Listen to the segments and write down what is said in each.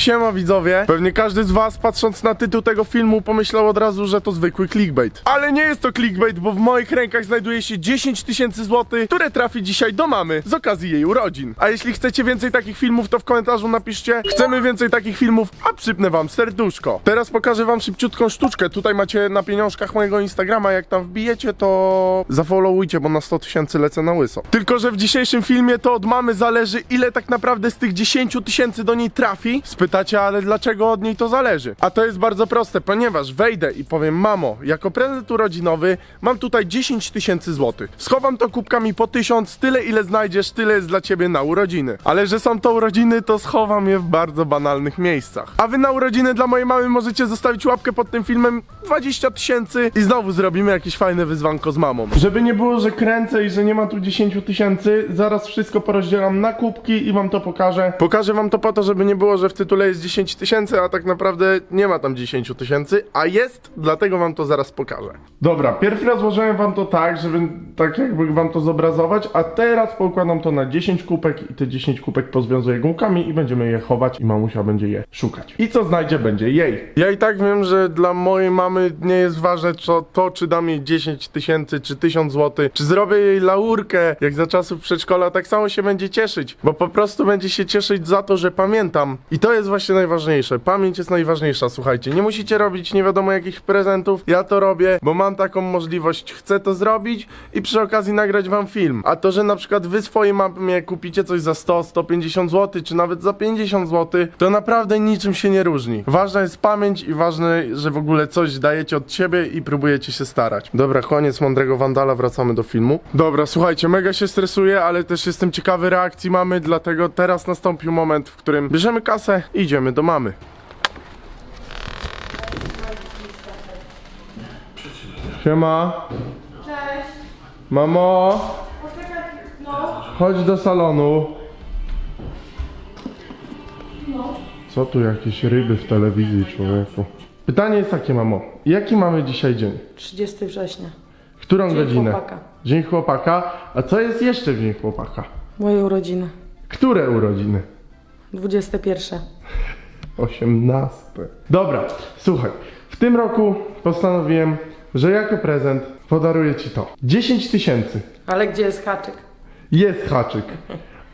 Siema widzowie, pewnie każdy z was patrząc na tytuł tego filmu pomyślał od razu, że to zwykły clickbait. Ale nie jest to clickbait, bo w moich rękach znajduje się 10 tysięcy złotych, które trafi dzisiaj do mamy z okazji jej urodzin. A jeśli chcecie więcej takich filmów, to w komentarzu napiszcie Chcemy więcej takich filmów, a przypnę wam serduszko. Teraz pokażę wam szybciutką sztuczkę. Tutaj macie na pieniążkach mojego Instagrama, jak tam wbijecie, to zafollowujcie, bo na 100 tysięcy lecę na łyso. Tylko, że w dzisiejszym filmie to od mamy zależy, ile tak naprawdę z tych 10 tysięcy do niej trafi. Spytacie, ale dlaczego od niej to zależy? A to jest bardzo proste, ponieważ wejdę i powiem, mamo, jako prezent urodzinowy mam tutaj 10 tysięcy złotych. Schowam to kubkami po tysiąc, tyle ile znajdziesz, tyle jest dla ciebie na urodziny. Ale że są to urodziny, to schowam je w bardzo banalnych miejscach. A wy na urodziny dla mojej mamy możecie zostawić łapkę pod tym filmem 20 tysięcy i znowu zrobimy jakieś fajne wyzwanko z mamą. Żeby nie było, że kręcę i że nie ma tu 10 tysięcy, zaraz wszystko porozdzielam na kubki i wam to pokażę. Pokażę wam to po to, żeby nie było, że w tytule jest 10 tysięcy, a tak naprawdę nie ma tam 10 tysięcy, a jest, dlatego wam to zaraz pokażę. Dobra, pierwszy raz złożyłem wam to tak, żeby tak jakby wam to zobrazować, a teraz poukładam to na 10 kubek i te 10 kubek pozwiązuję gumkami i będziemy je chować i mamusia będzie je szukać. I co znajdzie będzie jej. Ja i tak wiem, że dla mojej mamy nie jest ważne co, to, czy dam jej 10 tysięcy, czy 1000 zł, czy zrobię jej laurkę, jak za czasów przedszkola, tak samo się będzie cieszyć, bo po prostu będzie się cieszyć za to, że pamiętam. I to jest właśnie najważniejsze. Pamięć jest najważniejsza, słuchajcie. Nie musicie robić nie wiadomo jakich prezentów. Ja to robię, bo mam taką możliwość. Chcę to zrobić i przy okazji nagrać wam film. A to, że na przykład wy swojej mamie kupicie coś za 100, 150 zł, czy nawet za 50 zł, to naprawdę niczym się nie różni. Ważna jest pamięć i ważne, że w ogóle coś dajecie od siebie i próbujecie się starać. Dobra, koniec mądrego wandala, wracamy do filmu. Dobra, słuchajcie, mega się stresuję, ale też jestem ciekawy reakcji mamy, dlatego teraz nastąpił moment, w którym bierzemy kasę idziemy do mamy. Siema. Cześć. Mamo, Poczekaj, no. chodź do salonu. No. Co tu jakieś ryby w telewizji, człowieku? Pytanie jest takie, mamo. Jaki mamy dzisiaj dzień? 30 września. Którą Dzień godzinę? chłopaka. Dzień chłopaka. A co jest jeszcze w dzień chłopaka? Moje urodziny. Które urodziny? 21. 18. Dobra, słuchaj. W tym roku postanowiłem, że jako prezent podaruję ci to. 10 tysięcy. Ale gdzie jest haczyk? Jest haczyk.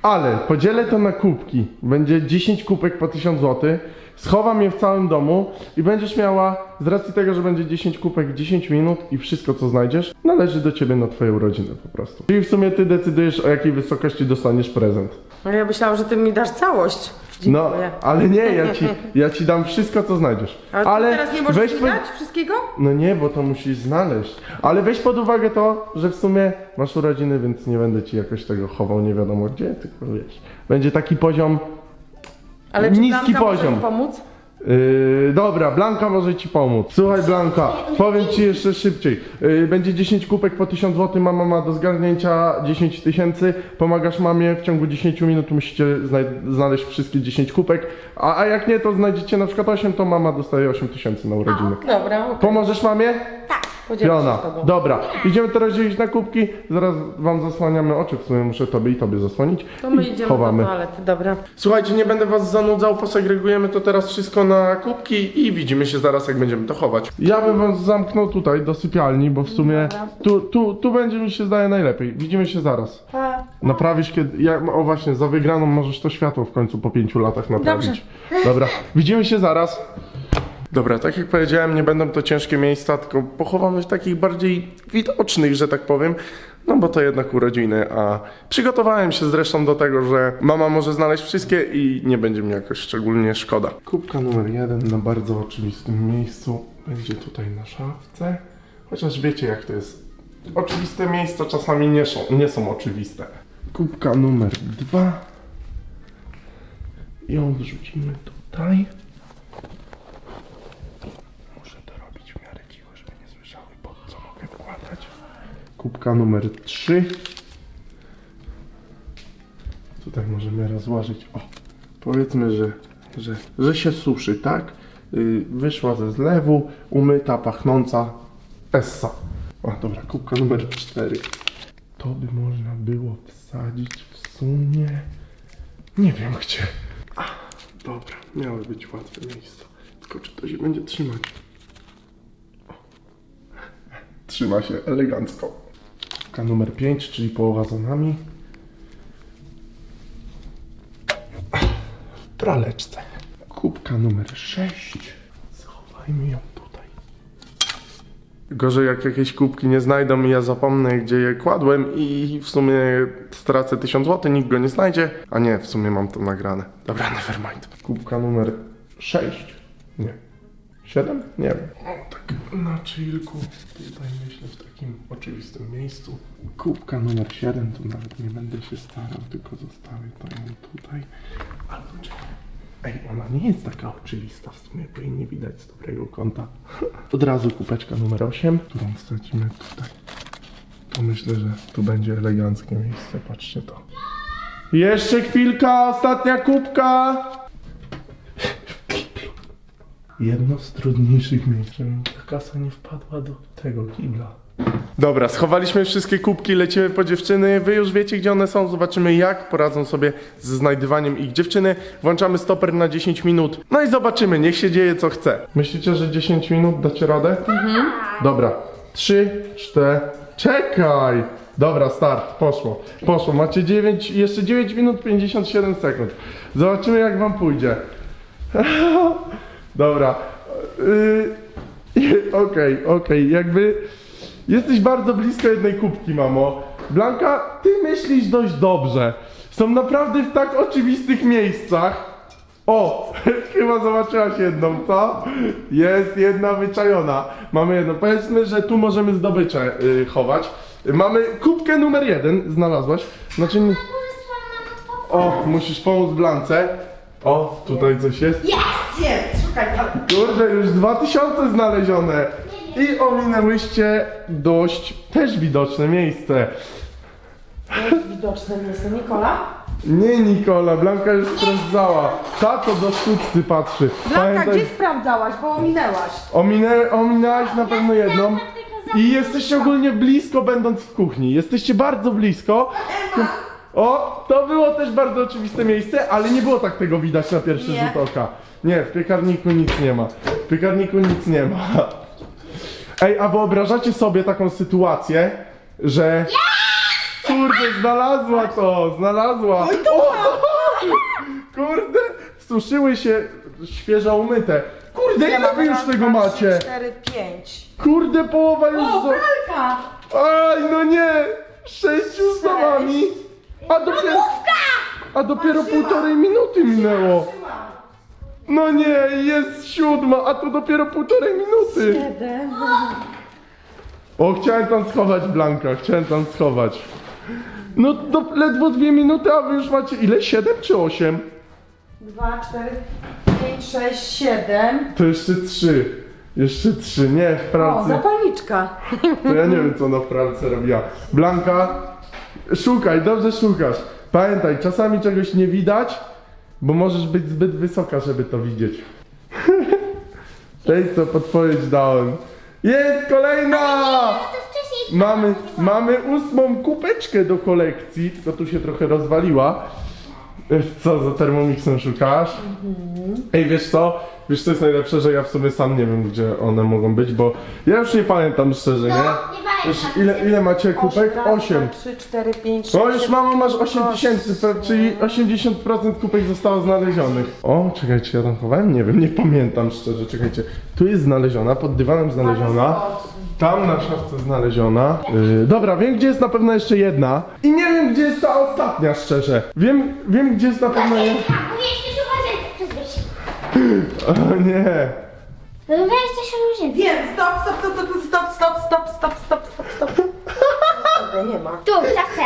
Ale podzielę to na kubki. Będzie 10 kubek po 1000 zł. Schowam je w całym domu i będziesz miała, z racji tego, że będzie 10 kubek 10 minut i wszystko co znajdziesz, należy do ciebie na twoje urodziny po prostu. Czyli w sumie ty decydujesz o jakiej wysokości dostaniesz prezent. No ja myślałam, że ty mi dasz całość. No, Dziękuję. ale nie, ja ci, ja ci dam wszystko co znajdziesz. Ale, ty teraz nie możesz weź mi pod- dać wszystkiego? No nie, bo to musisz znaleźć. Ale weź pod uwagę to, że w sumie masz urodziny, więc nie będę ci jakoś tego chował nie wiadomo gdzie, tylko wiesz. Będzie taki poziom. Ale czy Niski może poziom. mi pomóc? Yy, dobra, Blanka może ci pomóc. Słuchaj, Blanka, powiem ci jeszcze szybciej. Yy, będzie 10 kupek po 1000 zł, mama ma do zgarnięcia 10 tysięcy. Pomagasz mamie, w ciągu 10 minut musicie znaj- znaleźć wszystkie 10 kupek. A, a jak nie, to znajdziecie na przykład 8, to mama dostaje 8 tysięcy na urodziny. Dobra. Pomożesz mamie? Podzielę się Piona. z tobą. Dobra, idziemy to rozdzielić na kubki. Zaraz wam zasłaniamy oczy, w sumie muszę tobie i tobie zasłonić. To my I idziemy chowamy. do toalety, dobra. Słuchajcie, nie będę was zanudzał, posegregujemy to teraz wszystko na kubki i widzimy się zaraz, jak będziemy to chować. Ja bym was zamknął tutaj do sypialni, bo w sumie Dobra. tu, tu, tu będzie mi się zdaje najlepiej. Widzimy się zaraz. Pa. Naprawisz kiedy. Ja, o właśnie, za wygraną możesz to światło w końcu po pięciu latach naprawić. Dobra, widzimy się zaraz. Dobra, tak jak powiedziałem, nie będą to ciężkie miejsca, tylko pochowamy w takich bardziej widocznych, że tak powiem. No bo to jednak urodziny, a przygotowałem się zresztą do tego, że mama może znaleźć wszystkie i nie będzie mi jakoś szczególnie szkoda. Kubka numer jeden na bardzo oczywistym miejscu będzie tutaj na szafce. Chociaż wiecie jak to jest. Oczywiste miejsca czasami nie są, nie są oczywiste. Kubka numer dwa. Ją wrzucimy tutaj. Muszę to robić w miarę cicho, żeby nie słyszały, po co mogę wkładać. Kubka numer 3. Tutaj możemy rozłożyć. O, powiedzmy, że, że, że się suszy, tak? Yy, wyszła ze zlewu, umyta, pachnąca. Essa. O, dobra, kubka numer 4. To by można było wsadzić w sumie. Nie wiem gdzie. A, Dobra, miały być łatwe miejsca. Tylko czy to się będzie trzymać? Trzyma się elegancko. Kubka numer 5, czyli połowa za nami. W praleczce. Kubka numer 6. Schowajmy ją tutaj. Gorzej jak jakieś kubki nie znajdą i ja zapomnę gdzie je kładłem i w sumie stracę 1000 zł, nikt go nie znajdzie. A nie, w sumie mam to nagrane. Dobra, nevermind. Kubka numer 6. Nie. 7? Nie wiem. O, tak na chillku. Tutaj myślę w takim oczywistym miejscu. Kubka numer 7, tu nawet nie będę się starał, tylko zostawię to ją tutaj. Albo czekaj. Ej, ona nie jest taka oczywista w sumie, bo jej nie widać z dobrego kąta. Od razu kubeczka numer 8, którą wsadzimy tutaj. To myślę, że tu będzie eleganckie miejsce, patrzcie to. Jeszcze chwilka, ostatnia kubka! Jedno z trudniejszych miejsc, żeby ta kasa nie wpadła do tego kibla. Dobra, schowaliśmy wszystkie kubki, lecimy po dziewczyny. Wy już wiecie, gdzie one są. Zobaczymy, jak poradzą sobie ze znajdywaniem ich dziewczyny. Włączamy stoper na 10 minut. No i zobaczymy, niech się dzieje co chce. Myślicie, że 10 minut dacie radę? Mhm. Dobra, 3, 4, czekaj! Dobra, start, poszło. Poszło, macie 9, jeszcze 9 minut 57 sekund. Zobaczymy, jak wam pójdzie. Dobra. Yy, Okej, okej, jakby jesteś bardzo blisko jednej kubki, mamo. Blanka, ty myślisz dość dobrze. Są naprawdę w tak oczywistych miejscach. O, chyba zobaczyłaś jedną, co? Jest jedna wyczajona. Mamy jedną. Powiedzmy, że tu możemy zdobycze yy, chować. Mamy kubkę numer jeden, znalazłaś. Znaczy, o, musisz pomóc Blance. O, tutaj coś jest. Jest, tam. Kurde, już 2000 znalezione. I ominęłyście dość też widoczne miejsce. Jest widoczne miejsce. Nikola? Nie Nikola, Blanka już sprawdzała. Tato do sztuczcy patrzy. Blanka, Pamiętaj, gdzie sprawdzałaś, bo ominęłaś? ominę, ominęłaś na pewno jedną. I jesteście ogólnie blisko będąc w kuchni. Jesteście bardzo blisko. O, to było też bardzo oczywiste miejsce, ale nie było tak tego widać na pierwszy Nie. rzut oka. Nie, w piekarniku nic nie ma. W piekarniku nic nie ma. Ej, a wyobrażacie sobie taką sytuację, że... Kurde, znalazła to, znalazła. O, kurde, suszyły się świeżo umyte. Kurde, ile wy już tego macie? 4, 5. Kurde, połowa już... O, zo- pralka! Aj, no nie! Sześciu z nami! A dopiero... A dopiero półtorej minuty minęło! No nie, jest siódma, a tu dopiero półtorej minuty! Jeden. O, chciałem tam schować Blanka, chciałem tam schować. No to ledwo dwie minuty, a wy już macie ile? Siedem czy osiem? 2, 4, 5, 6, 7. To jeszcze trzy. Jeszcze trzy, nie, w O, pracy. zapalniczka. To ja nie wiem, co ona w pralce robiła. Blanka, szukaj, dobrze szukasz. Pamiętaj, czasami czegoś nie widać, bo możesz być zbyt wysoka, żeby to widzieć. Tej co podpowiedź dałem. Jest kolejna! Mamy, mamy ósmą kupeczkę do kolekcji, tylko tu się trochę rozwaliła. Co za termomixem szukasz? Ej, wiesz co? Wiesz co jest najlepsze, że ja w sumie sam nie wiem, gdzie one mogą być, bo ja już nie pamiętam szczerze, nie? Już ile, ile macie kupek? 8. 3, 4, 5, 6, O, już mamo masz 8 tysięcy, czyli 80% kupek zostało znalezionych. O, czekajcie, ja tam chowałem? Nie wiem, nie pamiętam szczerze, czekajcie. Tu jest znaleziona, pod dywanem znaleziona. Tam na szafce znaleziona. Yy, dobra, wiem gdzie jest na pewno jeszcze jedna. I nie wiem gdzie jest ta ostatnia, szczerze. Wiem, wiem gdzie jest na pewno jedna. Umiesz też uważać przez wyjście. O nie. Weź też użyć. Wiem, stop, stop, stop, stop, stop, stop, stop, stop, stop, stop, stop. Tego nie ma. Tu, zawsze.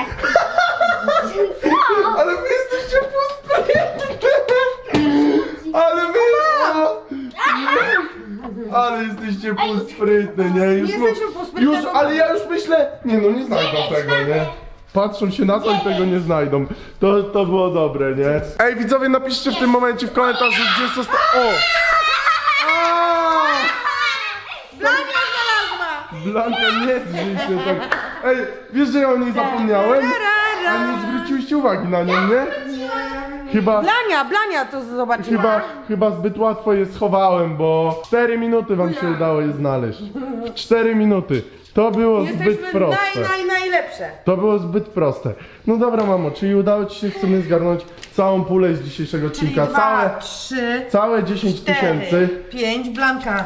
Co? Ale wy jesteście półsprytni! Ale wy... Ale jesteście półsprytne, nie? Już, Nie mo- jesteśmy Już, bo- ale ja już myślę... Nie no, nie znajdą tego, nie? Patrzą się na to i tego nie znajdą. To, to było dobre, nie? Ej, widzowie, napiszcie w tym momencie w komentarzu, gdzie został... O! Aaa! Blanka znalazła! Blanka, nie drzyj się tak. Ej, wiesz, że ja o niej zapomniałem? A nie zwróciłyście uwagi na nią, nie? Chyba, Blania, Blania to zobaczyła. chyba, chyba zbyt łatwo je schowałem, bo 4 minuty wam się udało je znaleźć. 4 minuty. To było zbyt Jesteśmy proste. naj, naj, najlepsze. To było zbyt proste. No dobra, mamo, czyli udało ci się w sumie zgarnąć całą pulę z dzisiejszego Czyli odcinka. dwa, Całe, trzy, całe 10 cztery, tysięcy. pięć. Blanka,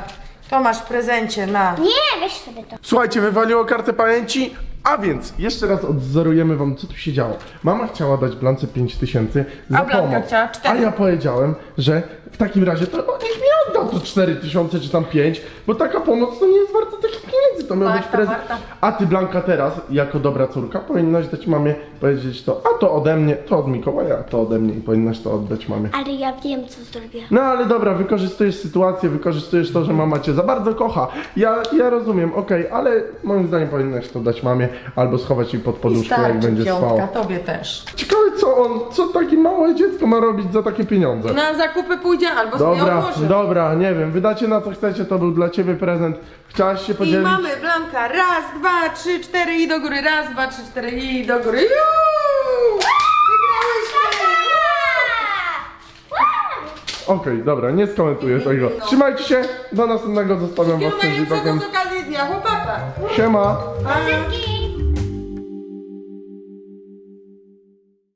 to masz w prezencie na... Nie, weź sobie to. Słuchajcie, wywaliło kartę pamięci, a więc jeszcze raz odzorujemy wam, co tu się działo. Mama chciała dać Blance 5000 za A Blanka pomoc, chciała cztery. a ja powiedziałem, że w takim razie to niech mi odda to 4000 czy tam 5, bo taka pomoc to nie jest warta takich to miał być Warta, prezent. warta. A ty Blanka teraz, jako dobra córka, powinnaś dać mamie powiedzieć to, a to ode mnie, to od Mikołaja, a to ode mnie i powinnaś to oddać mamie. Ale ja wiem, co zrobię. No ale dobra, wykorzystujesz sytuację, wykorzystujesz to, że mama cię za bardzo kocha. Ja, ja rozumiem, okej, ale moim zdaniem powinnaś to dać mamie albo schować jej pod I poduszkę, jak starczy będzie piątka, spała. tobie też. Ciekawe co on, co takie małe dziecko ma robić za takie pieniądze. Na zakupy pójdzie albo sobie Dobra, odłoży. dobra, nie wiem, wydacie na co chcecie, to był dla ciebie prezent. Chciałaś się I podzielić? mamy Blanka, raz, dwa, trzy, cztery i do góry, raz, dwa, trzy, cztery i do góry. Juuu! Wygrałyśmy! Okej, dobra, nie skomentuję tego. Trzymajcie się, do następnego zostawiam was z tym Wszystkiego najlepszego z okazji Dnia Chłopaka. Siema! Wszystkich!